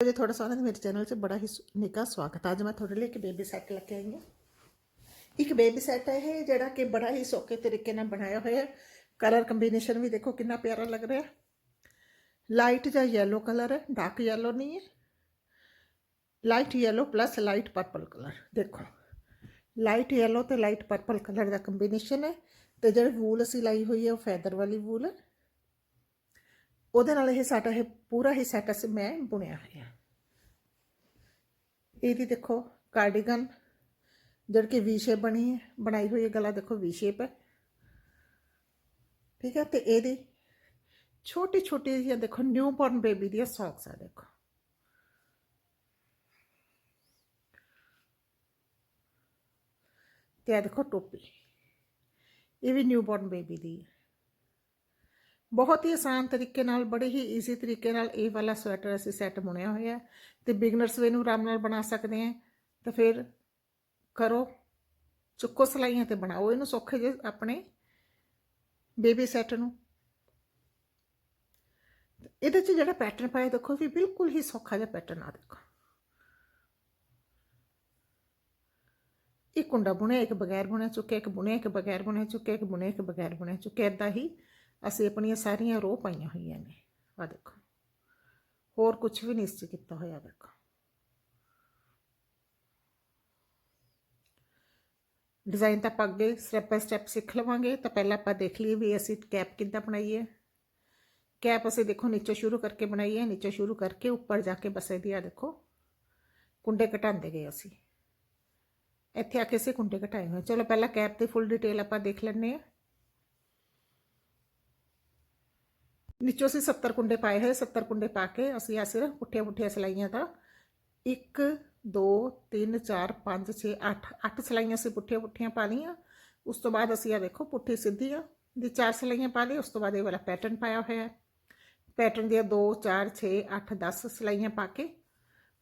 ਜੀ ਤੁਹਾਡਾ ਸਾਰਿਆਂ ਦਾ ਮੇਰੇ ਚੈਨਲ 'ਚ ਬੜਾ ਹੀ ਨਿੱਘਾ ਸਵਾਗਤ ਹੈ ਅੱਜ ਮੈਂ ਤੁਹਾਡੇ ਲਈ ਇੱਕ ਬੇਬੀ ਸੈੱਟ ਲੈ ਕੇ ਆਈ ਹਾਂ ਇੱਕ ਬੇਬੀ ਸੈੱਟ ਹੈ ਇਹ ਜਿਹੜਾ ਕਿ ਬੜਾ ਹੀ ਸੌਖੇ ਤਰੀਕੇ ਨਾਲ ਬਣਾਇਆ ਹੋਇਆ ਹੈ ਕਲਰ ਕੰਬੀਨੇਸ਼ਨ ਵੀ ਦੇਖੋ ਕਿੰਨਾ ਪਿਆਰਾ ਲੱਗ ਰਿਹਾ ਹੈ ਲਾਈਟ ਜਾਂ ਯੈਲੋ ਕਲਰ ਹੈ ਡਾਰਕ ਯੈਲੋ ਨਹੀਂ ਹੈ light yellow plus light purple colour ਦੇਖੋ ਲਾਈਟ ਯੈਲੋ ਤੇ ਲਾਈਟ ਪਰਪਲ ਕਲਰ ਦਾ ਕੰਬੀਨੇਸ਼ਨ ਹੈ ਤੇ ਜਿਹੜੀ ਵੂਲ ਅਸੀਂ ਲਾਈ ਹੋਈ ਹੈ ਉਹ ਫੈਦਰ ਵਾਲੀ ਵੂਲ ਹੈ ਉਹਦੇ ਨਾਲ ਇਹ ਸਾਡਾ ਇਹ ਪੂਰਾ ਹੀ ਸੈਟ ਅਸੀਂ ਮੈਂ ਬੁਣਿਆ ਹੋਇਆ। ਇਹਦੀ ਦੇਖੋ ਕਾਰਡੀਗਨ ਜਿਹੜੀ ਕਿ ਵੀ ਸ਼ੇਪ ਬਣੀ ਹੈ, ਬਣਾਈ ਹੋਈ ਹੈ, ਗਲਾ ਦੇਖੋ ਵੀ ਸ਼ੇਪ ਹੈ। ਠੀਕ ਹੈ, ਤੇ ਇਹਦੀ ਛੋਟੀ ਛੋਟੀ ਜਿਹੀਆਂ ਦੇਖੋ ਨਿਊ ਬੋਰਨ ਬੇਬੀ ਦੀਆਂ ਸੌਕਸ ਆ ਦੇਖੋ। ਤੇ ਆ ਦੇਖੋ ਟੋਪੀ। ਇਹ ਵੀ ਨਿਊ ਬੋਰਨ ਬੇਬੀ ਦੀ ਹੈ ਬਹੁਤ ਹੀ ਆਸਾਨ ਤਰੀਕੇ ਨਾਲ, ਬੜੇ ਹੀ ਈਜ਼ੀ ਤਰੀਕੇ ਨਾਲ ਇਹ ਵਾਲਾ ਸਵੈਟਰ ਅਸੀਂ ਸੈੱਟ ਬੁਣਿਆ ਹੋਇਆ ਹੈ। ਤੇ ਬਿਗਨਰਸ ਵੀ ਇਹਨੂੰ ਆਰਾਮ ਨਾਲ ਬਣਾ ਸਕਦੇ ਆ ਤਾਂ ਫਿਰ ਕਰੋ, ਚੁੱਕੋ ਸਲਾਈਆਂ ਤੇ ਬਣਾਓ। ਇਹਨੂੰ ਸੌਖੇ ਜੇ ਆਪਣੇ ਬੇਬੀ ਸੈੱਟ ਨੂੰ। ਇਹਦੇ 'ਚ ਜਿਹੜਾ ਪੈਟਰਨ ਪਾਇਆ, ਦੇਖੋ ਵੀ ਬਿਲਕੁਲ ਹੀ ਸੌਖਾ ਜਿਹਾ ਪੈਟਰਨ ਆ ਦੇਖੋ। ਇੱਕ ਕੁੰਡਾ ਬੁਣਿਆ, ਇੱਕ ਬਗੈਰ ਬੁਣਿਆ ਚੁੱਕਿਆ, ਇੱਕ ਬੁਣਿਆ, ਇੱਕ ਬਗੈਰ ਬੁਣਿਆ ਚੁੱਕਿਆ, ਇੱਕ ਬੁਣਿਆ, ਇੱਕ ਬਗੈਰ ਬੁਣਿਆ ਚੁੱਕਿਆ। ਇਦਾਂ ਹੀ ਅਸੀਂ ਆਪਣੀਆਂ ਸਾਰੀਆਂ ਰੋ ਪਾਈਆਂ ਹੋਈਆਂ ਨੇ। ਆ ਦੇਖੋ। ਹੋਰ ਕੁਝ ਵੀ ਨਹੀਂ ਇਸ 'ਚ ਕੀਤਾ ਹੋਇਆ, ਦੇਖੋ। ਡਿਜ਼ਾਈਨ ਤਾਂ ਆਪਾਂ ਅੱਗੇ ਸਟੈਪ ਬਾਈ ਸਟੈਪ ਸਿੱਖ ਲਵਾਂਗੇ। ਤਾਂ ਪਹਿਲਾਂ ਆਪਾਂ ਦੇਖ ਲਈਏ ਵੀ ਅਸੀਂ ਕੈਪ ਕਿੱਦਾਂ ਬਣਾਈ ਹੈ। ਕੈਪ ਅਸੀਂ ਦੇਖੋ ਨੀਚੇ ਸ਼ੁਰੂ ਕਰਕੇ ਬਣਾਈ ਹੈ। ਨੀਚੇ ਸ਼ੁਰੂ ਕਰਕੇ ਉੱਪਰ ਜਾ ਕੇ ਬਸ ਇਹਦੀ ਆ ਦੇਖੋ, ਕੁੰਡੇ ਘਟਾਉਂਦੇ ਗਏ ਅਸੀਂ। ਇੱਥੇ ਆ ਕੇ ਅਸੀਂ ਕੁੰਡੇ ਘਟਾਏ ਹੋਏ। ਚਲੋ ਪਹਿਲਾਂ ਕੈਪ ਦੀ ਫੁੱਲ ਡਿਟੇਲ ਆਪਾਂ ਦੇਖ ਲੈਂਦੇ ਹਾਂ। ਨੀਚੋਂ ਅਸੀਂ 70 ਕੁੰਡੇ ਪਾਏ ਹੋਏ 70 ਕੁੰਡੇ ਪਾ ਕੇ ਅਸੀਂ ਆ ਸਿਰਫ ਪੁੱਠੀਆਂ ਪੁੱਠੀਆਂ ਸਲਾਈਆਂ ਦਾ। 1 2 3 4 5 6 8 8 ਸਲਾਈਆਂ ਅਸੀਂ ਪੁੱਠੀਆਂ ਪੁੱਠੀਆਂ ਪਾ ਲਈਆਂ। ਉਸ ਤੋਂ ਬਾਅਦ ਅਸੀਂ ਆ ਦੇਖੋ ਪੁੱਠੀ ਸਿੱਧੀਆਂ ਦੀ ਚਾਰ ਸਲਾਈਆਂ ਪਾ ਲਈ ਉਸ ਤੋਂ ਬਾਅਦ ਇਹ ਵਾਲਾ ਪੈਟਰਨ ਪਾਇਆ ਹੋਇਆ ਹੈ। ਪੈਟਰਨ ਦੀਆਂ 2 4 6 8 10 ਸਲਾਈਆਂ ਪਾ ਕੇ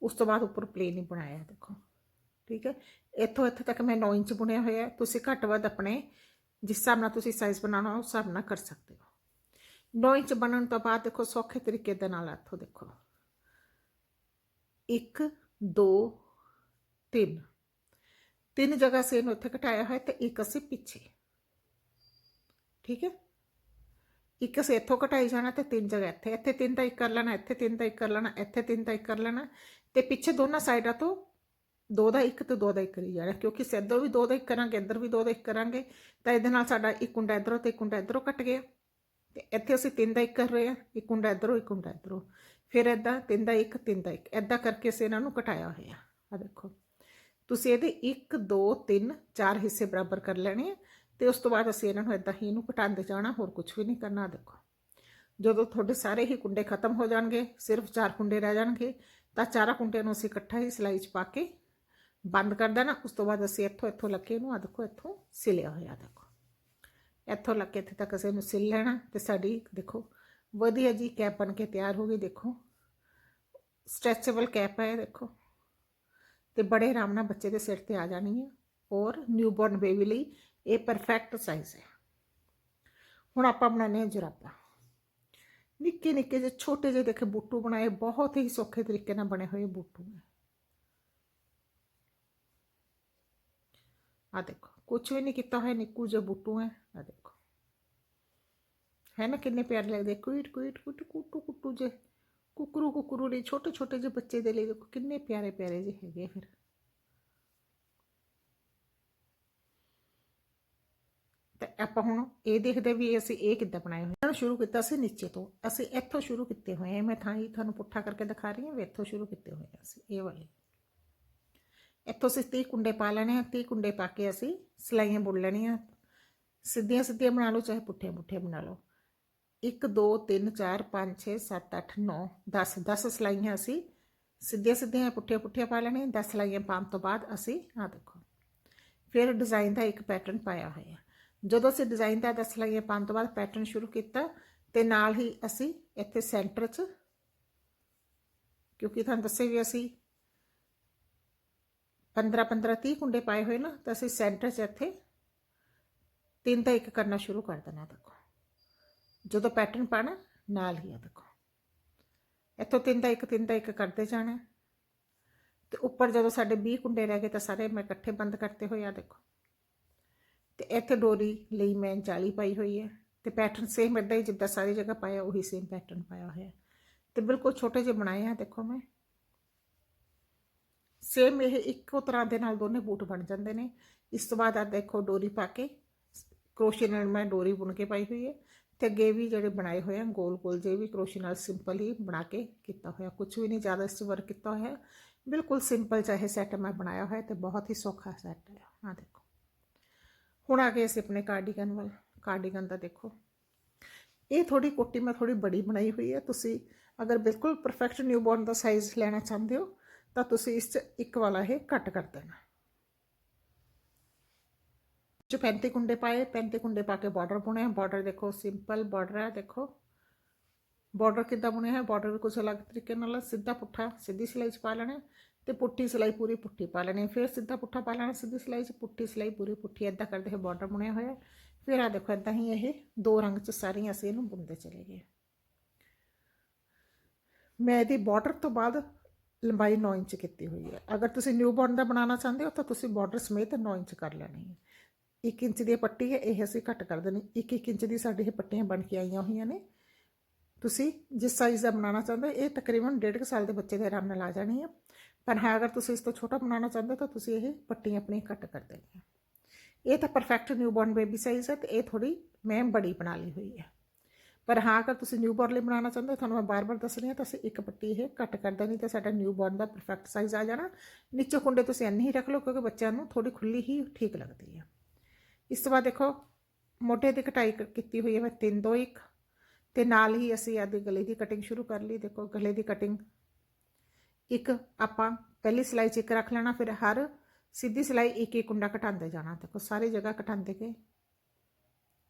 ਉਸ ਤੋਂ ਬਾਅਦ ਉੱਪਰ ਪਲੇਨ ਹੀ ਬਣਾਇਆ ਦੇਖੋ। ਠੀਕ ਹੈ? ਇੱਥੋਂ ਇੱਥੇ ਤੱਕ ਮੈਂ 9 ਇੰਚ ਬੁਣਿਆ ਹੋਇਆ ਹੈ। ਤੁਸੀਂ ਘੱਟ ਵੱਧ ਆਪਣੇ ਜਿਸ ਹਿਸਾਬ ਨਾਲ ਤੁਸੀਂ ਸਾਈਜ਼ ਬਣਾਉਣਾ, ਉਸ ਹਿਸਾਬ ਨਾਲ ਕਰ ਸਕਦੇ ਹੋ। 9 ਇੰਚ ਬਣਨ ਤੋਂ ਬਾਅਦ ਦੇਖੋ ਸੌਖੇ ਤਰੀਕੇ ਦੇ ਨਾਲ ਇੱਥੋਂ ਦੇਖੋ। 1 2 3 ਤਿੰਨ ਜਗ੍ਹਾ ਸੇ ਇਹਨੂੰ ਇੱਥੇ ਘਟਾਇਆ ਹੋਇਆ ਤੇ ਇੱਕ ਅਸੀਂ ਪਿੱਛੇ। ਠੀਕ ਹੈ? ਇੱਕ ਅਸੀਂ ਇੱਥੋਂ ਘਟਾਈ ਜਾਣਾ ਤੇ ਤਿੰਨ ਜਗ੍ਹਾ ਇੱਥੇ। ਇੱਥੇ ਤਿੰਨ ਦਾ ਇੱਕ ਕਰ ਲੈਣਾ, ਇੱਥੇ ਤਿੰਨ ਦਾ ਇੱਕ ਕਰ ਲੈਣਾ, ਇੱਥੇ ਤਿੰਨ ਦਾ ਇੱਕ ਕਰ ਲੈਣਾ ਤੇ ਪਿੱਛੇ ਦੋਨਾਂ ਸਾਈਡਾਂ ਤੋਂ ਦੋ ਦਾ ਇੱਕ ਤੇ ਦੋ ਦਾ ਇੱਕ ਕਰੀ ਜਾਣਾ। ਕਿਉਂਕਿ ਸਿੱਧੋ ਵੀ ਦੋ ਦਾ ਇੱਕ ਕਰਾਂਗੇ ਇੱਧਰ ਵੀ ਦੋ ਦਾ ਇੱਕ ਕਰਾਂਗੇ, ਤਾਂ ਇਹਦੇ ਨਾਲ ਸਾਡਾ ਇੱਕ ਕੁੰਡਾ ਇੱਧਰੋਂ ਤੇ ਇੱਕ ਕੁੰਡਾ ਇੱਧਰੋਂ ਕੱਟ ਗਿਆ। ਤੇ ਇੱਥੇ ਅਸੀਂ ਤਿੰਨ ਦਾ ਇੱਕ ਕਰ ਰਹੇ ਹਾਂ, ਇੱਕ ਕੁੰਡਾ ਇੱਧਰੋਂ, ਇੱਕ ਕੁੰਡਾ ਇੱਧਰੋਂ। ਫਿਰ ਇਦਾਂ ਤਿੰਨ ਦਾ ਇੱਕ, ਤਿੰਨ ਦਾ ਇੱਕ। ਇਦਾਂ ਕਰਕੇ ਅਸੀਂ ਇਹਨਾਂ ਨੂੰ ਘਟਾਇਆ ਹੋਇਆ। ਆ ਦੇਖੋ। ਤੁਸੀਂ ਇਹਦੇ 1 2 3 4 ਹਿੱਸੇ ਬਰਾਬਰ ਕਰ ਲੈਣੇ ਆ ਤੇ ਉਸ ਤੋਂ ਬਾਅਦ ਅਸੀਂ ਇਹਨਾਂ ਨੂੰ ਇਦਾਂ ਹੀ ਇਹਨੂੰ ਘਟਾਉਂਦੇ ਜਾਣਾ, ਹੋਰ ਕੁਝ ਵੀ ਨਹੀਂ ਕਰਨਾ ਦੇਖੋ। ਜਦੋਂ ਤੁਹਾਡੇ ਸਾਰੇ ਹੀ ਕੁੰਡੇ ਖਤਮ ਹੋ ਜਾਣਗੇ, ਸਿਰਫ ਚਾਰ ਕੁੰਡੇ ਰਹਿ ਜਾਣਗੇ, ਤਾਂ ਚਾਰਾਂ ਕੁੰਡਿਆਂ ਨੂੰ ਅਸੀਂ ਇਕੱਠਾ ਹੀ ਸਿਲਾਈ 'ਚ ਪਾ ਕੇ ਬੰਦ ਕਰ ਦੇਣਾ। ਉਸ ਤੋਂ ਬਾਅਦ ਅਸੀਂ ਇੱਥੋਂ ਇੱਥੋਂ ਲੱਕੇ ਨੂੰ ਆ ਦੇਖੋ, ਇੱਥੋਂ ਸਿਲਿਆ ਹੋਇਆ ਦੇਖੋ। ਇੱਥੋਂ ਲੱਗ ਕੇ ਇੱਥੇ ਤੱਕ ਅਸੀਂ ਇਹਨੂੰ ਸਿਲ ਲੈਣਾ ਤੇ ਸਾਡੀ, ਦੇਖੋ, ਵਧੀਆ ਜੀ ਕੈਪ ਬਣ ਕੇ ਤਿਆਰ ਹੋ ਗਈ, ਦੇਖੋ। ਸਟ੍ਰੈਚੇਬਲ ਕੈਪ ਹੈ, ਦੇਖੋ। ਤੇ ਬੜੇ ਆਰਾਮ ਨਾਲ ਬੱਚੇ ਦੇ ਸਿਰ ਤੇ ਆ ਜਾਣੀ ਹੈ। ਔਰ ਨਿਊਬੋਰਨ ਬੇਬੀ ਲਈ ਇਹ ਪਰਫੈਕਟ ਸਾਈਜ਼ ਹੈ। ਹੁਣ ਆਪਾਂ ਬਣਾਉਂਦੇ ਹਾਂ ਜੁਰਾਬਾਂ। ਨਿੱਕੇ ਨਿੱਕੇ ਜਿਹੇ, ਛੋਟੇ ਜਿਹੇ, ਦੇਖੇ, ਬੂਟੂ ਬਣਾਏ, ਬਹੁਤ ਹੀ ਸੌਖੇ ਤਰੀਕੇ ਨਾਲ ਬਣੇ ਹੋਏ ਬੂਟੂ ਹੈ ਆ ਦੇਖੋ। ਕੁਝ ਵੀ ਨਹੀਂ ਕੀਤਾ ਹੋਇਆ, ਨਿੱਕੂ ਜਿਹੇ ਬੂਟੂ ਹੈ। ਆ ਦੇਖੋ। ਹੈ ਨਾ ਕਿੰਨੇ ਪਿਆਰੇ ਲੱਗਦੇ। ਕੁਇਟ ਕੁਇਟ ਕੁਟ ਕੁਟੂ ਕੁਟੂ ਜੇ। ਕੁਕਰੂ ਕੁਕਰੂ ਲਈ ਛੋਟੇ ਛੋਟੇ ਜਿਹੇ ਬੱਚੇ ਦੇ ਲਈ ਦੇਖੋ, ਕਿੰਨੇ ਪਿਆਰੇ ਪਿਆਰੇ ਜਿਹੇ ਹੈਗੇ ਫਿਰ। ਤੇ ਆਪਾਂ ਹੁਣ ਇਹ ਦੇਖਦੇ ਵੀ ਅਸੀਂ ਇਹ ਕਿੱਦਾਂ ਬਣਾਏ ਹੋਏ। ਹਨ ਸ਼ੁਰੂ ਕੀਤਾ ਸੀ ਨੀਚੇ ਤੋਂ। ਅਸੀਂ ਇੱਥੋਂ ਸ਼ੁਰੂ ਕੀਤੇ ਹੋਏ ਆ। ਮੈਂ ਥਾਂ ਹੀ ਤੁਹਾਨੂੰ ਪੁੱਠਾ ਕਰਕੇ ਦਿਖਾ ਰਹੀ ਹਾਂ ਵੀ ਇੱਥੋਂ ਸ਼ੁਰੂ ਕੀਤੇ ਹੋਏ ਆ ਅਸੀਂ। ਇਹ ਵਾਲੇ। ਇੱਥੋਂ ਅਸੀਂ 30 ਕੁੰਡੇ ਪਾ ਲੈਣੇ ਆ 30 ਕੁੰਡੇ ਪਾ ਕੇ ਅਸੀਂ ਸਲਾਈਆਂ ਬੁਣ ਲੈਣੀਆਂ। ਸਿੱਧੀਆਂ ਸਿੱਧੀਆਂ ਬਣਾ ਲਓ, ਚਾਹੇ ਪੁੱਠੀਆਂ ਪੁੱਠੀਆਂ ਬਣਾ ਲਓ। 1 2 3 4 5 6 7 8 9 10 10 ਸਲਾਈਆਂ ਅਸੀਂ ਸਿੱਧੀਆਂ ਸਿੱਧੀਆਂ ਪੁੱਠੀਆਂ ਪੁੱਠੀਆਂ ਪਾ ਲੈਣੀਆਂ। 10 ਸਲਾਈਆਂ ਪਾਉਣ ਤੋਂ ਬਾਅਦ ਅਸੀਂ ਆ ਦੇਖੋ, ਫਿਰ ਡਿਜ਼ਾਈਨ ਦਾ ਇੱਕ ਪੈਟਰਨ ਪਾਇਆ ਹੋਇਆ। ਜਦੋਂ ਅਸੀਂ ਡਿਜ਼ਾਈਨ ਦਾ 10 ਸਲਾਈਆਂ ਪਾਉਣ ਤੋਂ ਬਾਅਦ ਪੈਟਰਨ ਸ਼ੁਰੂ ਕੀਤਾ ਤੇ ਨਾਲ ਹੀ ਅਸੀਂ ਇੱਥੇ ਸੈਂਟਰ 'ਚ, ਕਿਉਂਕਿ ਤੁਹਾਨੂੰ ਦੱਸੇ ਵੀ ਅਸੀਂ 15 15 30 ਕੁੰਡੇ ਪਾਏ ਹੋਏ ਨਾ, ਤਾਂ ਅਸੀਂ ਸੈਂਟਰ 'ਚ ਇੱਥੇ ਤਿੰਨ ਤਾਂ ਇੱਕ ਕਰਨਾ ਸ਼ੁਰੂ ਕਰ ਦੇਣਾ ਦੇਖੋ। ਜਦੋਂ ਪੈਟਰਨ ਪਾਣਾ, ਨਾਲ ਹੀ ਆ ਦੇਖੋ। ਇੱਥੋਂ ਤਿੰਨ ਦਾ ਇੱਕ, ਤਿੰਨ ਦਾ ਇੱਕ ਕਰਦੇ ਜਾਣਾ। ਤੇ ਉੱਪਰ ਜਦੋਂ ਸਾਡੇ 20 ਕੁੰਡੇ ਰਹਿ ਗਏ ਤਾਂ ਸਾਰੇ ਮੈਂ ਇਕੱਠੇ ਬੰਦ ਕਰਤੇ ਹੋਏ ਆ ਦੇਖੋ। ਤੇ ਇੱਥੇ ਡੋਰੀ ਲਈ ਮੈਂ ਜਾਲੀ ਪਾਈ ਹੋਈ ਹੈ। ਤੇ ਪੈਟਰਨ ਸੇਮ ਇਦਾਂ ਹੀ ਜਿੱਦਾਂ ਸਾਰੀ ਜਗ੍ਹਾ ਪਾਇਆ, ਉਹੀ ਸੇਮ ਪੈਟਰਨ ਪਾਇਆ ਹੋਇਆ। ਹੈ ਤੇ ਬਿਲਕੁਲ ਛੋਟੇ ਜਿਹੇ ਬਣਾਏ ਆ ਦੇਖੋ ਮੈਂ। ਸੇਮ ਇਹ ਇੱਕੋ ਤਰ੍ਹਾਂ ਦੇ ਨਾਲ ਦੋਨੇ ਬੂਟ ਬਣ ਜਾਂਦੇ ਨੇ ਇਸ ਤੋਂ ਬਾਅਦ ਆ ਦੇਖੋ ਡੋਰੀ ਪਾ ਕੇ ਕਰੋਸ਼ੀਏ ਨਾਲ ਮੈਂ ਡੋਰੀ ਬੁਣ ਕੇ ਪਾਈ ਹੋਈ ਹੈ ਤੇ ਅੱਗੇ ਵੀ ਜਿਹੜੇ ਬਣਾਏ ਹੋਏ ਆ ਗੋਲ ਗੋਲ ਜੇ ਵੀ ਕਰੋਸ਼ੀਏ ਨਾਲ ਸਿੰਪਲ ਹੀ ਬਣਾ ਕੇ ਕੀਤਾ ਹੋਇਆ ਕੁਝ ਵੀ ਨਹੀਂ ਜ਼ਿਆਦਾ ਇਸ 'ਚ ਵਰਕ ਕੀਤਾ ਹੋਇਆ ਬਿਲਕੁਲ ਸਿੰਪਲ ਚਾਹੇ ਸੈੱਟ ਮੈਂ ਬਣਾਇਆ ਹੋਇਆ ਤੇ ਬਹੁਤ ਹੀ ਸੌਖਾ ਸੈੱਟ ਹੈ ਆ ਦੇਖੋ ਹੁਣ ਆ ਗਏ ਅਸੀਂ ਆਪਣੇ ਕਾਰਡੀਗਨ ਵੱਲ ਕਾਰਡੀਗਨ ਦਾ ਦੇਖੋ ਇਹ ਥੋੜੀ ਕੋਟੀ ਮੈਂ ਥੋੜੀ ਬੜੀ ਬਣਾਈ ਹੋਈ ਹੈ ਤੁਸੀਂ ਅਗਰ ਬਿਲਕੁਲ ਪਰਫੈਕਟ ਨਿਊਬੋਰਨ ਦਾ ਸਾਈਜ਼ ਲੈਣਾ ਚਾਹੁੰਦੇ ਹੋ ਤਾਂ ਤੁਸੀਂ ਇਸ 'ਚ ਇੱਕ ਵਾਲਾ ਇਹ ਕੱਟ ਕਰ ਦੇਣਾ। ਜੋ 35 ਕੁੰਡੇ ਪਾਏ 35 ਕੁੰਡੇ ਪਾ ਕੇ ਬਾਰਡਰ ਬੁਣੇ ਬਾਰਡਰ ਦੇਖੋ ਸਿੰਪਲ ਬਾਰਡਰ ਹੈ, ਦੇਖੋ। ਬਾਰਡਰ ਕਿੱਦਾਂ ਬੁਣਿਆ ਹੈ? ਬਾਰਡਰ ਕੁਝ ਅਲੱਗ ਤਰੀਕੇ ਨਾਲ, ਸਿੱਧਾ ਪੁੱਠਾ, ਸਿੱਧੀ ਸਿਲਾਈ 'ਚ ਪਾ ਲੈਣਾ, ਤੇ ਪੁੱਠੀ ਸਿਲਾਈ ਪੂਰੀ ਪੁੱਠੀ ਪਾ ਲੈਣੀ, ਫਿਰ ਸਿੱਧਾ ਪੁੱਠਾ ਪਾ ਲੈਣਾ, ਸਿੱਧੀ ਸਿਲਾਈ 'ਚ, ਪੁੱਠੀ ਸਿਲਾਈ ਪੂਰੀ ਪੁੱਠੀ ਐਦਾਂ ਕਰਦੇ ਹੋਏ ਬਾਰਡਰ ਬੁਣਿਆ ਹੋਇਆ ਫਿਰ ਆ ਦੇਖੋ ਐਦਾਂ ਹੀ ਇਹ ਦੋ ਰੰਗ 'ਚ ਸਾਰੀਆਂ ਅਸੀਂ ਇਹਨੂੰ ਬੁਣਦੇ ਚਲੇ ਗਏ। ਮੈਂ ਇਹਦੀ ਬਾਰਡਰ ਤੋਂ ਬਾਅਦ ਲੰਬਾਈ 9 ਇੰਚ ਕੀਤੀ ਹੋਈ ਹੈ। ਅਗਰ ਤੁਸੀਂ ਨਿਊ ਬੋਰਨ ਦਾ ਬਣਾਉਣਾ ਚਾਹੁੰਦੇ ਹੋ, ਤਾਂ ਤੁਸੀਂ ਬਾਰਡਰ ਸਮੇਤ 9 ਇੰਚ ਕਰ ਲੈਣੀ ਹੈ। 1 ਇੰਚ ਦੀ ਪੱਟੀ ਹੈ, ਇਹ ਅਸੀਂ ਘੱਟ ਕਰ ਦੇਣੀ। 1 1 ਇੰਚ ਦੀ ਸਾਡੀ ਇਹ ਪੱਟੀਆਂ ਬਣ ਕੇ ਆਈਆਂ ਹੋਈਆਂ ਨੇ। ਤੁਸੀਂ ਜਿਸ ਸਾਈਜ਼ ਦਾ ਬਣਾਉਣਾ ਚਾਹੁੰਦੇ ਹੋ, ਇਹ ਤਕਰੀਬਨ 1.5 ਸਾਲ ਦੇ ਬੱਚੇ ਦੇ ਆਰਾਮ ਨਾਲ ਆ ਜਾਣੀ ਹੈ। ਪਰ ਹਾਂ, ਅਗਰ ਤੁਸੀਂ ਇਸ ਤੋਂ ਛੋਟਾ ਬਣਾਉਣਾ ਚਾਹੁੰਦੇ ਹੋ, ਤਾਂ ਤੁਸੀਂ ਇਹ ਪੱਟੀਆਂ ਆਪਣੀਆਂ ਘੱਟ ਕਰ ਦੇਣੀਆਂ। ਇਹ ਤਾਂ perfect newborn baby size ਹੈ ਤੇ ਇਹ ਥੋੜੀ ਮੈਂ ਬੜੀ ਬਣਾ ਲਈ ਹੋਈ ਹੈ। ਪਰ ਹਾਂ, ਅਗਰ ਤੁਸੀਂ ਨਿਊ ਬੋਰਨ ਲਈ ਬਣਾਉਣਾ ਚਾਹੁੰਦੇ ਹੋ, ਤੁਹਾਨੂੰ ਮੈਂ ਬਾਰ-ਬਾਰ ਦੱਸ ਰਹੀ ਹਾਂ ਤਾਂ ਅਸੀਂ ਇੱਕ ਪੱਟੀ ਇਹ ਘੱਟ ਕਰ ਦੇਣੀ ਤੇ ਸਾਡਾ ਨਿਊ ਬੋਰਨ ਦਾ ਪਰਫੈਕਟ ਸਾਈਜ਼ ਆ ਜਾਣਾ। ਨੀਚੇ ਕੁੰਡੇ ਤੁਸੀਂ ਇੰਨੇ ਹੀ ਰੱਖ ਲਓ, ਕਿਉਂਕਿ ਬੱਚਿਆਂ ਨੂੰ ਥੋੜੀ ਖੁੱਲੀ ਹੀ ਠੀਕ ਲੱਗਦੀ ਹੈ ਇਸ ਤੋਂ ਬਾਅਦ ਦੇਖੋ, ਮੋਢੇ ਦੀ ਕਟਾਈ ਕੀਤੀ ਹੋਈ ਹੈ ਮੈਂ 3 2 1 ਤੇ ਨਾਲ ਹੀ ਅਸੀਂ ਆਦੇ ਗਲੇ ਦੀ ਕਟਿੰਗ ਸ਼ੁਰੂ ਕਰ ਲਈ। ਦੇਖੋ, ਗਲੇ ਦੀ ਕਟਿੰਗ ਇੱਕ ਆਪਾਂ ਪਹਿਲੀ ਸਿਲਾਈ 'ਚ ਇੱਕ ਰੱਖ ਲੈਣਾ, ਫਿਰ ਹਰ ਸਿੱਧੀ ਸਿਲਾਈ ਇੱਕ ਇੱਕ ਕੁੰਡਾ ਘਟਾਉਂਦੇ ਜਾਣਾ। ਦੇਖੋ, ਸਾਰੀ ਜਗ੍ਹਾ ਘਟਾਉਂਦੇ ਕੇ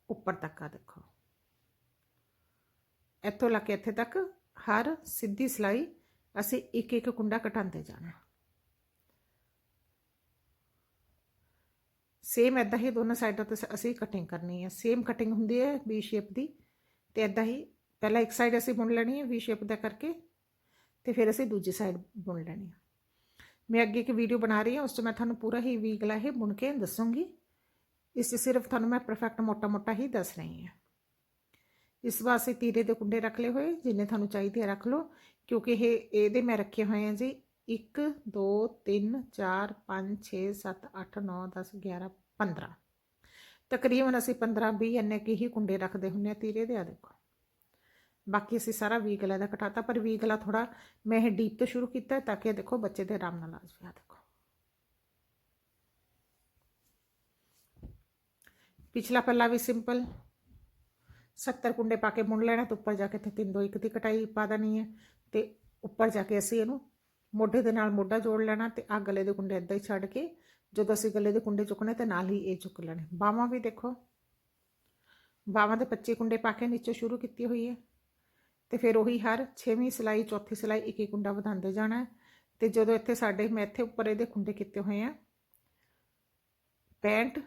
ਉੱਪਰ ਤੱਕ ਆ ਦੇਖੋ। ਇੱਥੋਂ ਲੱਗ ਕੇ ਇੱਥੇ ਤੱਕ ਹਰ ਸਿੱਧੀ ਸਿਲਾਈ ਅਸੀਂ ਇੱਕ ਇੱਕ ਕੁੰਡਾ ਘਟਾਉਂਦੇ ਜਾਣਾ। ਸੇਮ ਐਦਾਂ ਹੀ ਦੋਨੋਂ ਸਾਈਡਾਂ ਤੇ ਅਸੀਂ ਕਟਿੰਗ ਕਰਨੀ ਹੈ। ਸੇਮ ਕਟਿੰਗ ਹੁੰਦੀ ਹੈ ਵੀ ਸ਼ੇਪ ਦੀ ਤੇ ਐਦਾਂ ਹੀ ਪਹਿਲਾਂ ਇੱਕ ਸਾਈਡ ਅਸੀਂ ਬੁਣ ਲੈਣੀ ਹੈ ਵੀ ਸ਼ੇਪ ਦਾ ਕਰਕੇ ਤੇ ਫਿਰ ਅਸੀਂ ਦੂਜੀ ਸਾਈਡ ਬੁਣ ਲੈਣੀ ਹੈ। ਮੈਂ ਅੱਗੇ ਇੱਕ ਵੀਡੀਓ ਬਣਾ ਰਹੀ ਹਾਂ, ਉਸ 'ਚ ਮੈਂ ਤੁਹਾਨੂੰ ਪੂਰਾ ਹੀ ਵੀ ਗਲਾ ਇਹ ਬੁਣ ਕੇ ਦੱਸੂੰਗੀ। ਇਸ 'ਚ ਸਿਰਫ ਤੁਹਾਨੂੰ ਮੈਂ ਪਰਫੈਕਟ ਮੋਟਾ-ਮੋਟਾ ਹੀ ਦੱਸ ਰਹੀ ਹਾਂ। ਇਸ ਵਾਸਤੇ ਤੀਰੇ ਦੇ ਕੁੰਡੇ ਰੱਖ ਲਏ ਹੋਏ, ਜਿੰਨੇ ਤੁਹਾਨੂੰ ਚਾਹੀਦੇ ਆ ਰੱਖ ਲਓ, ਕਿਉਂਕਿ ਇਹ, ਇਹਦੇ ਮੈਂ ਰੱਖੇ ਹੋਏ ਆ ਜੀ। 1 2 3 4 5 6 7 8 9 10 11 15 ਤਕਰੀਬਨ ਅਸੀਂ 15 20 ਇੰਨੇ ਕੀ ਹੀ ਕੁੰਡੇ ਰੱਖਦੇ ਹੁੰਨੇ ਆ ਤੀਰੇ ਦੇ ਆ ਦੇਖੋ। ਬਾਕੀ ਅਸੀਂ ਸਾਰਾ ਵੀ ਗਲਾ ਦਾ ਕਟਾਤਾ, ਪਰ ਵੀ ਗਲਾ ਥੋੜਾ ਮੈਂ ਇਹ ਡੀਪ ਤੋਂ ਸ਼ੁਰੂ ਕੀਤਾ ਤਾਂ ਕਿ ਇਹ ਦੇਖੋ ਬੱਚੇ ਦੇ ਆਰਾਮ ਨਾਲ ਆ ਜਾਵੇ ਆ ਦੇਖੋ। ਪਿਛਲਾ ਪੱਲਾ ਵੀ ਸਿੰਪਲ 70 ਕੁੰਡੇ ਪਾ ਕੇ ਬੁਣ ਲੈਣਾ ਤੇ ਉੱਪਰ ਜਾ ਕੇ ਇੱਥੇ 3 2 1 ਦੀ ਕਟਾਈ ਪਾ ਦੇਣੀ ਹੈ ਤੇ ਉੱਪਰ ਜਾ ਕੇ ਅਸੀਂ ਇਹਨੂੰ ਮੋਢੇ ਦੇ ਨਾਲ ਮੋਢਾ ਜੋੜ ਲੈਣਾ ਤੇ ਆ ਗਲੇ ਦੇ ਕੁੰਡੇ ਇਦਾਂ ਹੀ ਛੱਡ ਕੇ ਜਦੋਂ ਅਸੀਂ ਗਲੇ ਦੇ ਕੁੰਡੇ ਚੁੱਕਣੇ ਤੇ ਨਾਲ ਹੀ ਇਹ ਚੁੱਕ ਲੈਣੇ। ਬਾਹਾਂ ਵੀ ਦੇਖੋ। ਬਾਹਾਂ ਦੇ 25 ਕੁੰਡੇ ਪਾ ਕੇ ਨੀਚੇ ਸ਼ੁਰੂ ਕੀਤੀ ਹੋਈ ਹੈ ਤੇ ਫਿਰ ਉਹੀ ਹਰ 6ਵੀਂ ਸਿਲਾਈ, ਚੌਥੀ ਸਿਲਾਈ, ਇੱਕ ਇੱਕ ਕੁੰਡਾ ਵਧਾਉਂਦੇ ਜਾਣਾ ਹੈ ਤੇ ਜਦੋਂ ਇੱਥੇ ਸਾਡੇ, ਮੈਂ ਇੱਥੇ ਉੱਪਰ ਇਹਦੇ ਕੁੰਡੇ ਕੀਤੇ ਹੋਏ ਆ। 65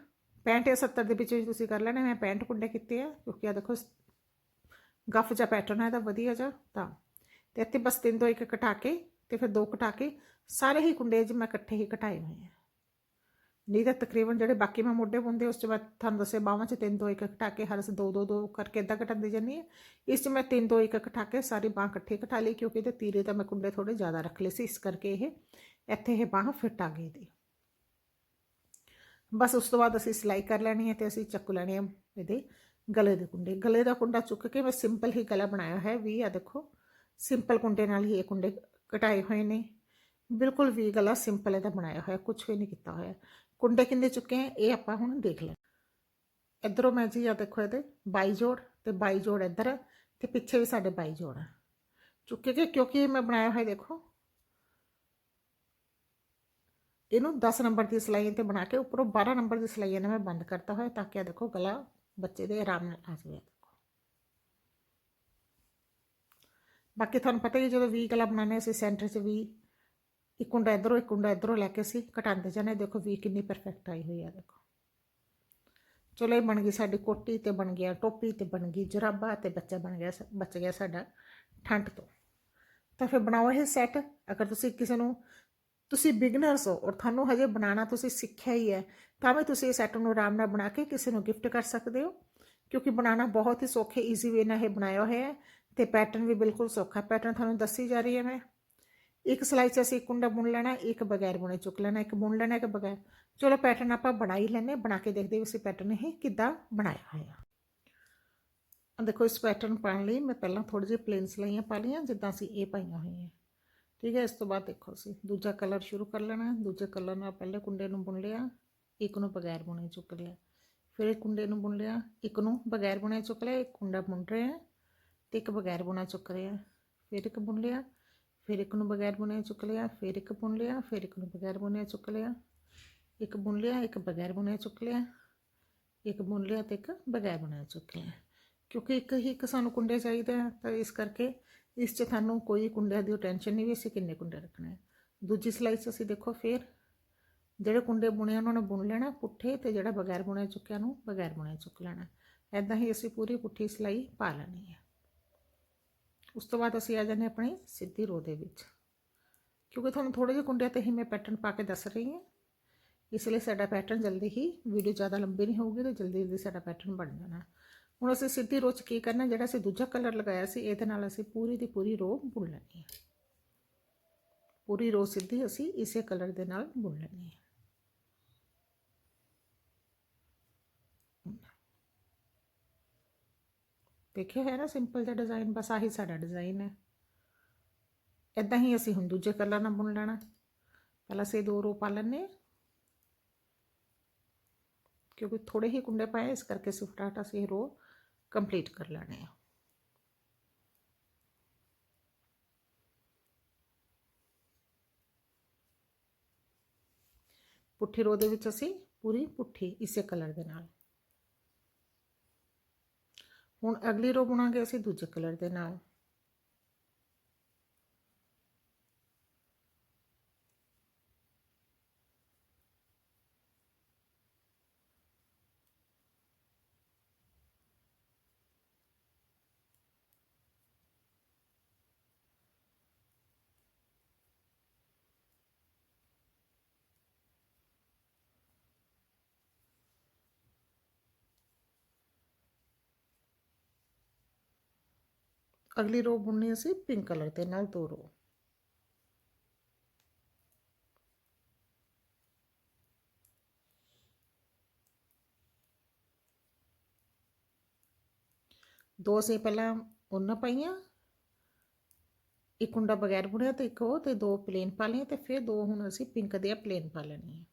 65 ਜਾਂ 70 ਦੇ ਵਿੱਚ ਵਿੱਚ ਤੁਸੀਂ ਕਰ ਲੈਣੇ, ਮੈਂ 65 ਕੁੰਡੇ ਕੀਤੇ ਆ, ਕਿਉਂਕਿ ਆ ਦੇਖੋ ਗੱਫ ਜਾਂ ਪੈਟਰਨ ਹੈ ਇਹਦਾ ਵਧੀਆ ਜਿਹਾ, ਤਾਂ। ਤੇ ਇੱਥੇ ਬਸ ਤਿੰਨ ਤੋਂ ਇੱਕ ਕਟਾ ਕੇ ਤੇ ਫਿਰ ਦੋ ਘਟਾ ਕੇ ਸਾਰੇ ਹੀ ਕੁੰਡੇ ਜਿ ਮੈਂ ਇਕੱਠੇ ਹੀ ਘਟਾਏ ਹੋਏ ਆ। ਨਹੀਂ ਤਾਂ ਤਕਰੀਬਨ ਜਿਹੜੇ ਬਾਕੀ ਮੈਂ ਮੋਢੇ ਬੁੰਦੇ ਉਸ ਤੋਂ ਬਾਅਦ ਤੁਹਾਨੂੰ ਦੱਸਿਆ ਬਾਹਾਂ 'ਚ ਤਿੰਨ, ਦੋ, ਇੱਕ ਘਟਾ ਕੇ ਹਰ ਦੋ ਦੋ ਦੋ ਕਰਕੇ ਇਦਾਂ ਘਟਾਉਂਦੀ ਜਾਂਦੀ ਹੈ ਇਸ 'ਚ ਮੈਂ ਤਿੰਨ, ਦੋ, ਇੱਕ ਘਟਾ ਕੇ ਸਾਰੀ ਬਾਹ ਇਕੱਠੀ ਕਟਾ ਲਈ, ਕਿਉਂਕਿ ਇਹਦੇ ਤੀਰੇ ਤਾਂ ਮੈਂ ਕੁੰਡੇ ਥੋੜੇ ਜ਼ਿਆਦਾ ਰੱਖ ਲਏ ਸੀ, ਇਸ ਕਰਕੇ ਇਹ, ਇੱਥੇ ਇਹ ਬਾਹ ਫਿੱਟ ਆ ਗਈ ਦੀ ਬਸ ਉਸ ਤੋਂ ਬਾਅਦ ਅਸੀਂ ਸਿਲਾਈ ਕਰ ਲੈਣੀ ਹੈ ਤੇ ਅਸੀਂ ਚੱਕ ਲੈਣੇ ਆ ਇਹਦੇ ਗਲੇ ਦੇ ਕੁੰਡੇ। ਗਲੇ ਦਾ ਕੁੰਡਾ ਚੁੱਕ ਕੇ ਮੈਂ ਸਿੰਪਲ ਹੀ ਗਲਾ ਬਣਾਇਆ ਹੈ ਵੀ ਆ ਦੇਖੋ ਸਿੰਪਲ ਕੁੰਡੇ ਨਾਲ ਹੀ ਇਹ ਕੁੰਡੇ ਕਟਾਏ ਹੋਏ ਨੇ। ਬਿਲਕੁਲ ਵੀ ਗਲਾ ਸਿੰਪਲ ਇਹਦਾ ਬਣਾਇਆ ਹੋਇਆ ਕੁਝ ਵੀ ਨਹੀਂ ਕੀਤਾ ਹੋਇਆ। ਕੁੰਡੇ ਕਿੰਨੇ ਚੁੱਕੇ ਆ ਇਹ ਆਪਾਂ ਹੁਣ ਦੇਖ ਲੈ ਇਧਰੋਂ ਮੈਂ ਜੀ ਆ ਦੇਖੋ ਇਹਦੇ 22 ਜੋੜ ਤੇ 22 ਜੋੜ ਇੱਧਰ ਹੈ ਤੇ ਪਿੱਛੇ ਵੀ ਸਾਡੇ 22 ਜੋੜ ਹੈ। ਚੁੱਕੇ ਗਏ ਕਿਉਂਕਿ ਮੈਂ ਬਣਾਇਆ ਹੋਇਆ, ਦੇਖੋ ਇਹਨੂੰ 10 ਨੰਬਰ ਦੀ ਸਿਲਾਈ ਤੇ ਬਣਾ ਕੇ ਉੱਪਰੋਂ 12 ਨੰਬਰ ਦੀ ਸਿਲਾਈ ਨਾਲ ਮੈਂ ਬੰਦ ਕਰਤਾ ਹੋਇਆ ਤਾਂ ਕਿ ਆ ਦੇਖੋ ਗਲਾ ਬੱਚੇ ਦੇ ਆਰਾਮ ਨਾਲ ਆ ਜਾਵੇ ਦੇਖੋ। ਬਾਕੀ ਤੁਹਾਨੂੰ ਪਤਾ ਹੀ ਜਦੋਂ ਵੀ ਗਲਾ ਬਣਾਉਂਦੇ ਅਸੀਂ ਸੈਂਟਰ 'ਚ ਵੀ ਇੱਕ ਕੁੰਡਾ ਇਧਰੋਂ, ਇੱਕ ਕੁੰਡਾ ਇਧਰੋਂ ਲੈ ਕੇ ਅਸੀਂ ਘਟਾਉਂਦੇ ਜਾਂਦੇ ਦੇਖੋ ਵੀ ਕਿੰਨੀ ਪਰਫੈਕਟ ਆਈ ਹੋਈ ਆ, ਦੇਖੋ। ਚਲੋ ਇਹ ਬਣ ਗਈ ਸਾਡੀ ਕੋਟੀ ਤੇ ਬਣ ਗਿਆ, ਟੋਪੀ ਤੇ ਬਣ ਗਈ, ਜਰਾਬਾ ਤੇ ਬੱਚਾ ਬਣ ਗਿਆ ਬਚ ਗਿਆ ਸਾਡਾ ਠੰਡ ਤੋਂ। ਤਾਂ ਫਿਰ ਬਣਾਓ ਇਹ ਸੈੱਟ ਅਗਰ ਤੁਸੀਂ ਕਿਸੇ ਨੂੰ ਤੁਸੀਂ ਬਿਗਨਰਸ ਹੋ ਔਰ ਤੁਹਾਨੂੰ ਹਜੇ ਬਣਾਉਣਾ ਤੁਸੀਂ ਸਿੱਖਿਆ ਹੀ ਹੈ, ਤਾਂ ਵੀ ਤੁਸੀਂ ਇਸ ਸੈੱਟ ਨੂੰ ਆਰਾਮ ਨਾਲ ਬਣਾ ਕੇ ਕਿਸੇ ਨੂੰ ਗਿਫਟ ਕਰ ਸਕਦੇ ਹੋ। ਕਿਉਂਕਿ ਬਣਾਉਣਾ ਬਹੁਤ ਹੀ ਸੌਖੇ ਈਜ਼ੀ ਵੇ ਨਾਲ ਇਹ ਬਣਾਇਆ ਹੋਇਆ ਹੈ ਤੇ ਪੈਟਰਨ ਵੀ ਬਿਲਕੁਲ ਸੌਖਾ। ਪੈਟਰਨ ਤੁਹਾਨੂੰ ਦੱਸੀ ਜਾ ਰਹੀ ਹੈ ਮੈਂ। ਇੱਕ ਸਲਾਈ 'ਚ ਅਸੀਂ ਇੱਕ ਕੁੰਡਾ ਬੁਣ ਲੈਣਾ, ਇੱਕ ਬਗੈਰ ਬੁਣੇ ਚੁੱਕ ਲੈਣਾ, ਇੱਕ ਬੁਣ ਲੈਣਾ, ਇੱਕ ਬਗੈਰ। ਚਲੋ ਪੈਟਰਨ ਆਪਾਂ ਬਣਾ ਹੀ ਲੈਨੇ ਬਣਾ ਕੇ ਦੇਖਦੇ ਵੀ ਅਸੀਂ ਪੈਟਰਨ ਇਹ ਕਿੱਦਾਂ ਬਣਾਇਆ ਹੋਇਆ ਦੇਖੋ, ਇਸ ਪੈਟਰਨ ਪਾਉਣ ਲਈ ਮੈਂ ਪਹਿਲਾਂ ਥੋੜੀ ਜਿਹੀ ਪਲੇਨ ਸਲਾਈਆਂ ਪਾ ਲਈਆਂ, ਜਿੱਦਾਂ ਅਸੀਂ ਇਹ ਪਾਈਆਂ ਹੋਈਆਂ। ਠੀਕ ਹੈ, ਇਸ ਤੋਂ ਬਾਅਦ ਦੇਖੋ ਅਸੀਂ ਦੂਜਾ ਕਲਰ ਸ਼ੁਰੂ ਕਰ ਲੈਣਾ ਦੂਜੇ ਕਲਰ ਨਾਲ ਪਹਿਲੇ ਕੁੰਡੇ ਨੂੰ ਬੁਣ ਲਿਆ, ਇੱਕ ਨੂੰ ਬਗੈਰ ਬੁਣੇ ਚੁੱਕ ਲਿਆ। ਫਿਰ ਇੱਕ ਕੁੰਡੇ ਨੂੰ ਬੁਣ ਲਿਆ, ਇੱਕ ਨੂੰ ਬਗੈਰ ਬੁਣੇ ਚੁੱਕ ਲਿਆ, ਇੱਕ ਕੁੰਡਾ ਬੁਣ ਰਿਹਾ ਹਾਂ ਤੇ ਇੱਕ ਬਗੈਰ ਬੁਣਾ ਚੁੱਕ ਰਿਹਾ ਫਿਰ ਇੱਕ ਬੁਣ ਲਿਆ, ਫਿਰ ਇੱਕ ਨੂੰ ਬਗੈਰ ਬੁਣਿਆ ਚੁੱਕ ਲਿਆ, ਫਿਰ ਇੱਕ ਬੁਣ ਲਿਆ, ਫਿਰ ਇੱਕ ਨੂੰ ਬਗੈਰ ਬੁਣਿਆ ਚੁੱਕ ਲਿਆ। ਇੱਕ ਬੁਣ ਲਿਆ, ਇੱਕ ਬਗੈਰ ਬੁਣਿਆ ਚੁੱਕ ਲਿਆ। ਇੱਕ ਬੁਣ ਲਿਆ ਤੇ ਇੱਕ ਬਗੈਰ ਬੁਣਿਆ ਚੁੱਕ ਲਿਆ। ਕਿਉਂਕਿ ਇੱਕ ਹੀ ਇੱਕ ਸਾਨੂੰ ਕੁੰਡੇ ਚਾਹੀਦੇ ਆ, ਤਾਂ ਇਸ ਕਰਕੇ ਇਸ 'ਚ ਤੁਹਾਨੂੰ ਕੋਈ ਕੁੰਡਿਆਂ ਦੀ ਟੈਨਸ਼ਨ ਨਹੀਂ ਵੀ ਅਸੀਂ ਕਿੰਨੇ ਕੁੰਡੇ ਰੱਖਣੇ ਆ। ਦੂਜੀ ਸਿਲਾਈ 'ਚ ਅਸੀਂ ਦੇਖੋ ਫਿਰ ਜਿਹੜੇ ਕੁੰਡੇ ਬੁਣੇ ਉਹਨਾਂ ਨੂੰ ਬੁਣ ਲੈਣਾ ਪੁੱਠੇ ਤੇ ਜਿਹੜਾ ਬਗੈਰ ਬੁਣਿਆ ਚੁੱਕਿਆ ਨੂੰ ਬਗੈਰ ਬੁਣਿਆ ਚੁੱਕ ਲੈਣਾ। ਐਦਾਂ ਹੀ ਅਸੀਂ ਪੂਰੀ ਪੁੱਠੀ ਸਿਲਾਈ ਪਾ ਲੈਣੀ ਹੈ ਉਸ ਤੋਂ ਬਾਅਦ ਅਸੀਂ ਆ ਜਾਂਦੇ ਹਾਂ ਆਪਣੀ ਸਿੱਧੀ ਰੋ ਦੇ ਵਿੱਚ। ਕਿਉਂਕਿ ਤੁਹਾਨੂੰ ਥੋੜੇ ਜਿਹੇ ਕੁੰਡਿਆਂ ਤੇ ਹੀ ਮੈਂ ਪੈਟਰਨ ਪਾ ਕੇ ਦੱਸ ਰਹੀ ਹਾਂ। ਇਸ ਲਈ ਸਾਡਾ ਪੈਟਰਨ ਜਲਦੀ ਹੀ ਵੀਡੀਓ ਜ਼ਿਆਦਾ ਲੰਬੀ ਨਹੀਂ ਹੋਊਗੀ ਤੇ ਜਲਦੀ ਜਲਦੀ ਸਾਡਾ ਪੈਟਰਨ ਬਣ ਜਾਣਾ। ਹੁਣ ਅਸੀਂ ਸਿੱਧੀ ਰੋ 'ਚ ਕੀ ਕਰਨਾ, ਜਿਹੜਾ ਅਸੀਂ ਦੂਜਾ ਕਲਰ ਲਗਾਇਆ ਸੀ, ਇਹਦੇ ਨਾਲ ਅਸੀਂ ਪੂਰੀ ਦੀ ਪੂਰੀ ਰੋ ਬੁਣ ਲੈਣੀ ਹੈ। ਪੂਰੀ ਰੋ ਸਿੱਧੀ ਅਸੀਂ ਇਸੇ ਕਲਰ ਦੇ ਨਾਲ ਬੁਣ ਲੈਣੀ ਹੈ। ਦੇਖਿਆ ਹੈ ਨਾ, ਸਿੰਪਲ ਜਿਹਾ ਡਿਜ਼ਾਈਨ, ਬਸ ਆਹੀ ਸਾਡਾ ਡਿਜ਼ਾਈਨ ਹੈ। ਇਦਾਂ ਹੀ ਅਸੀਂ ਹੁਣ ਦੂਜੇ ਕਲਰ ਨਾਲ ਬੁਣ ਲੈਣਾ। ਪਹਿਲਾਂ ਅਸੀਂ ਦੋ ਰੋ ਪਾ ਲੈਣੇ ਕਿਉਂਕਿ ਥੋੜੇ ਹੀ ਕੁੰਡੇ ਪਾਏ, ਇਸ ਕਰਕੇ ਅਸੀਂ ਫਟਾਫਟ ਅਸੀਂ ਰੋ ਕੰਪਲੀਟ ਕਰ ਲੈਣੇ ਆ। ਪੁੱਠੀ ਰੋ ਦੇ ਵਿੱਚ ਅਸੀਂ ਪੂਰੀ ਪੁੱਠੀ ਇਸੇ ਕਲਰ ਦੇ ਨਾਲ। ਹੁਣ ਅਗਲੀ ਰੋ ਬੁਣਾਂਗੇ ਅਸੀਂ ਦੂਜੇ ਕਲਰ ਦੇ ਨਾਲ। ਅਗਲੀ ਰੋ ਬੁਣਨੀ ਅਸੀਂ ਪਿੰਕ ਕਲਰ ਦੇ ਨਾਲ ਦੋ ਰੋ ਦੋ ਸੇ ਪਹਿਲਾਂ ਉਹਨਾਂ ਪਾਈਆਂ, ਇੱਕ ਕੁੰਡਾ ਬਗੈਰ ਬੁਣਿਆ ਤੇ ਇੱਕ ਉਹ ਤੇ ਦੋ ਪਲੇਨ ਪਾ ਲਏ ਤੇ ਫਿਰ ਦੋ ਹੁਣ ਅਸੀਂ ਪਿੰਕ ਦੇ ਪਲੇਨ ਪਾ ਲੈਣੀ ਹੈ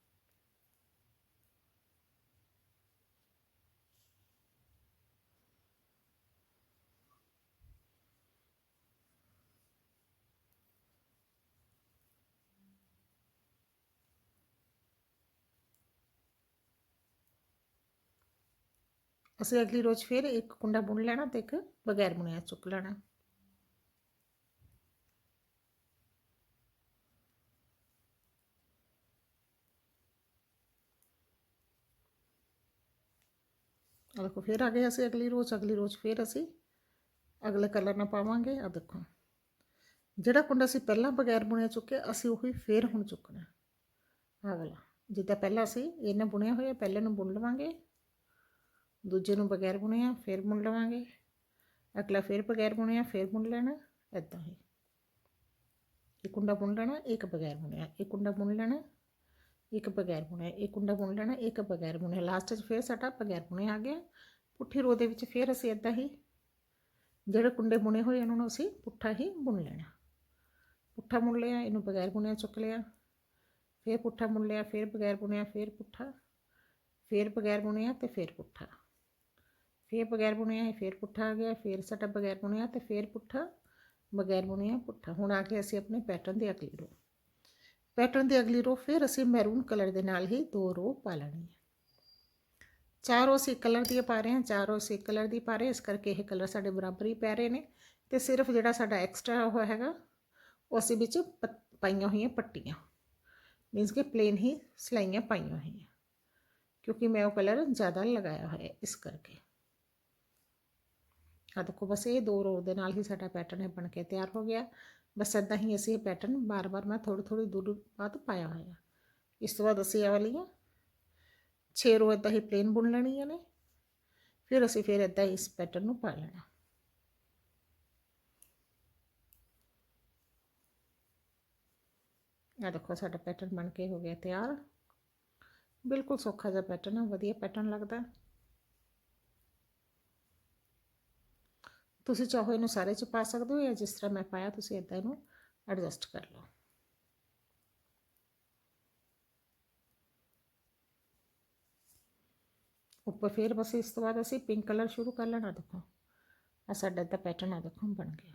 ਅਸੀਂ ਅਗਲੀ ਰੋਜ਼ ਫਿਰ ਇੱਕ ਕੁੰਡਾ ਬੁਣ ਲੈਣਾ ਤੇ ਇੱਕ ਬਗੈਰ ਬੁਣਿਆ ਚੁੱਕ ਲੈਣਾ। ਦੇਖੋ, ਫਿਰ ਆ ਗਏ ਅਸੀਂ ਅਗਲੀ ਰੋਜ਼ ਅਗਲੀ ਰੋਜ਼ ਫਿਰ ਅਸੀਂ ਅਗਲੇ ਕਲਰ ਨਾਲ ਪਾਵਾਂਗੇ ਆ ਦੇਖੋ। ਜਿਹੜਾ ਕੁੰਡਾ ਅਸੀਂ ਪਹਿਲਾਂ ਬਗੈਰ ਬੁਣਿਆ ਚੁੱਕਿਆ, ਅਸੀਂ ਉਹੀ ਫਿਰ ਹੁਣ ਚੁੱਕਣਾ। ਆ ਵਾਲਾ, ਜਿੱਦਾਂ ਪਹਿਲਾਂ ਅਸੀਂ ਇਹਨਾਂ ਬੁਣਿਆ ਹੋਇਆ, ਪਹਿਲੇ ਨੂੰ ਬੁਣ ਲਵਾਂਗੇ। ਦੂਜੇ ਨੂੰ ਬਗੈਰ ਬੁਣਿਆ ਫਿਰ ਬੁਣ ਲਵਾਂਗੇ। ਅਗਲਾ ਫਿਰ ਬਗੈਰ ਬੁਣਿਆ, ਫਿਰ ਬੁਣ ਲੈਣਾ ਐਦਾਂ ਹੀ। ਇੱਕ ਕੁੰਡਾ ਬੁਣ ਲੈਣਾ, ਇੱਕ ਬਗੈਰ ਬੁਣਿਆ, ਇੱਕ ਕੁੰਡਾ ਬੁਣ ਲੈਣਾ, ਇੱਕ ਬਗੈਰ ਬੁਣਿਆ, ਇੱਕ ਕੁੰਡਾ ਬੁਣ ਲੈਣਾ, ਇੱਕ ਬਗੈਰ ਬੁਣਿਆ। ਲਾਸਟ 'ਚ ਫਿਰ ਸਾਡਾ ਬਗੈਰ ਬੁਣਿਆ ਆ ਗਿਆ। ਪੁੱਠੀ ਰੋ ਦੇ ਵਿੱਚ ਫਿਰ ਅਸੀਂ ਐਦਾਂ ਹੀ, ਜਿਹੜੇ ਕੁੰਡੇ ਬੁਣੇ ਹੋਏ ਇਹਨਾਂ ਨੂੰ ਅਸੀਂ ਪੁੱਠਾ ਹੀ ਬੁਣ ਲੈਣਾ। ਪੁੱਠਾ ਬੁਣ ਲਿਆ, ਇਹਨੂੰ ਬਗੈਰ ਬੁਣਿਆ ਚੁੱਕ ਲਿਆ। ਫਿਰ ਪੁੱਠਾ ਬੁਣ ਲਿਆ, ਫਿਰ ਬਗੈਰ ਬੁਣਿਆ, ਫਿਰ ਪੁੱਠਾ। ਫਿਰ ਬਗੈਰ ਬੁਣਿਆ ਤੇ ਫਿਰ ਪੁੱਠਾ। ਫਿਰ ਬਗੈਰ ਬੁਣਿਆ ਹੈ ਫਿਰ ਪੁੱਠਾ ਆ ਗਿਆ ਫਿਰ ਸਾਡਾ ਬਗੈਰ ਬੁਣਿਆ ਤੇ ਫਿਰ ਪੁੱਠਾ ਬਗੈਰ ਬੁਣਿਆ ਪੁੱਠਾ ਹੁਣ ਆ ਕੇ ਅਸੀਂ ਆਪਣੇ ਪੈਟਰਨ ਦੇ ਅਗਲੀ ਰੋ ਪੈਟਰਨ ਦੀ ਅਗਲੀ ਰੋ ਫਿਰ ਅਸੀਂ ਮੈਰੂਨ ਕਲਰ ਦੇ ਨਾਲ ਹੀ ਦੋ ਰੋ ਪਾ ਲੈਣੀ ਹੈ ਚਾਰ ਰੋ ਅਸੀਂ ਕਲਰ ਦੀ ਪਾ ਰਹੇ ਹਾਂ ਚਾਰ ਰੋ ਅਸੀਂ ਕਲਰ ਦੀ ਪਾ ਰਹੇ ਇਸ ਕਰਕੇ ਇਹ ਕਲਰ ਸਾਡੇ ਬਰਾਬਰ ਹੀ ਪੈ ਰਹੇ ਨੇ। ਤੇ ਸਿਰਫ ਜਿਹੜਾ ਸਾਡਾ ਐਕਸਟਰਾ ਹੋਇਆ ਹੈਗਾ ਉਹ ਅਸੀਂ ਵਿੱਚ ਪਾਈਆਂ ਹੋਈਆਂ ਪੱਟੀਆਂ। ਮੀਨਸ ਕਿ ਪਲੇਨ ਹੀ ਸਲਾਈਆਂ ਪਾਈਆਂ ਹੋਈਆਂ। ਕਿਉਂਕਿ ਮੈਂ ਉਹ ਕਲਰ ਜ਼ਿਆਦਾ ਲਗਾਇਆ ਹੋਇਆ ਇਸ ਕਰਕੇ। ਆ ਦੇਖੋ ਬਸ ਇਹ ਦੋ ਰੋ ਦੇ ਨਾਲ ਹੀ ਸਾਡਾ ਪੈਟਰਨ ਹੈ ਬਣ ਕੇ ਤਿਆਰ ਹੋ ਗਿਆ। ਬਸ ਇਦਾਂ ਹੀ ਅਸੀਂ ਇਹ ਪੈਟਰਨ ਬਾਰ-ਬਾਰ ਮੈਂ ਥੋੜੀ ਥੋੜੀ ਦੂਰ ਬਾਅਦ ਪਾਇਆ ਹੋਇਆ। ਇਸ ਤੋਂ ਬਾਅਦ ਅਸੀਂ ਇਹ ਵਾਲੀਆਂ 6 ਰੋ ਇਦਾਂ ਹੀ ਪਲੇਨ ਬੁਣ ਲੈਣੀਆਂ ਨੇ। ਫਿਰ ਅਸੀਂ ਫਿਰ ਇਦਾਂ ਇਸ ਪੈਟਰਨ ਨੂੰ ਪਾ ਲੈਣਾ। ਇਹ ਦੇਖੋ ਸਾਡਾ ਪੈਟਰਨ ਬਣ ਕੇ ਹੋ ਗਿਆ ਤਿਆਰ। ਬਿਲਕੁਲ ਸੌਖਾ ਜਿਹਾ ਪੈਟਰਨ ਆ, ਵਧੀਆ ਪੈਟਰਨ ਲੱਗਦਾ। ਤੁਸੀਂ ਚਾਹੋ ਇਹਨੂੰ ਸਾਰੇ ਚ ਪਾ ਸਕਦੇ ਹੋ ਜਾਂ ਜਿਸ ਤਰ੍ਹਾਂ ਮੈਂ ਪਾਇਆ, ਤੁਸੀਂ ਇਦਾਂ ਇਹਨੂੰ ਐਡਜਸਟ ਕਰ ਲਓ। ਉੱਪਰ ਫਿਰ ਬਸ ਇਸ ਤੋਂ ਬਾਅਦ ਅਸੀਂ ਪਿੰਕ ਕਲਰ ਸ਼ੁਰੂ ਕਰ ਲੈਣਾ, ਦੇਖੋ। ਆ ਸਾਡਾ ਦਾ ਪੈਟਰਨ ਆ, ਦੇਖੋ, ਬਣ ਗਿਆ।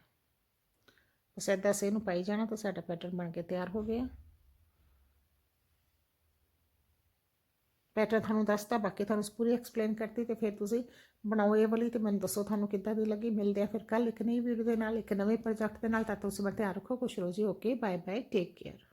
ਬਸ ਇਦਾਂ ਅਸੀਂ ਇਹਨੂੰ ਪਾਈ ਜਾਣਾ ਤਾਂ ਸਾਡਾ ਪੈਟਰਨ ਬਣ ਕੇ ਤਿਆਰ ਹੋ ਗਿਆ। ਪੈਟਰਨ ਤੁਹਾਨੂੰ ਦੱਸਤਾ, ਬਾਕੀ ਤੁਹਾਨੂੰ ਪੂਰੀ ਐਕਸਪਲੇਨ ਕਰਤੀ ਤੇ ਫਿਰ ਤੁਸੀਂ ਬਣਾਓ ਇਹ ਵਾਲੀ ਤੇ ਮੈਨੂੰ ਦੱਸੋ ਤੁਹਾਨੂੰ ਕਿੱਦਾਂ ਦੀ ਲੱਗੀ। ਮਿਲਦੇ ਆ ਫਿਰ ਕੱਲ ਇੱਕ ਨਈ ਵੀਡੀਓ ਦੇ ਨਾਲ, ਇੱਕ ਨਵੇਂ ਪ੍ਰੋਜੈਕਟ ਦੇ ਨਾਲ। ਤਾਂ ਤੁਸੀਂ ਬੜਾ ਧਿਆਨ ਰੱਖੋ, ਖੁਸ਼ ਰਹੋ ਜੀ। Okay bye bye take care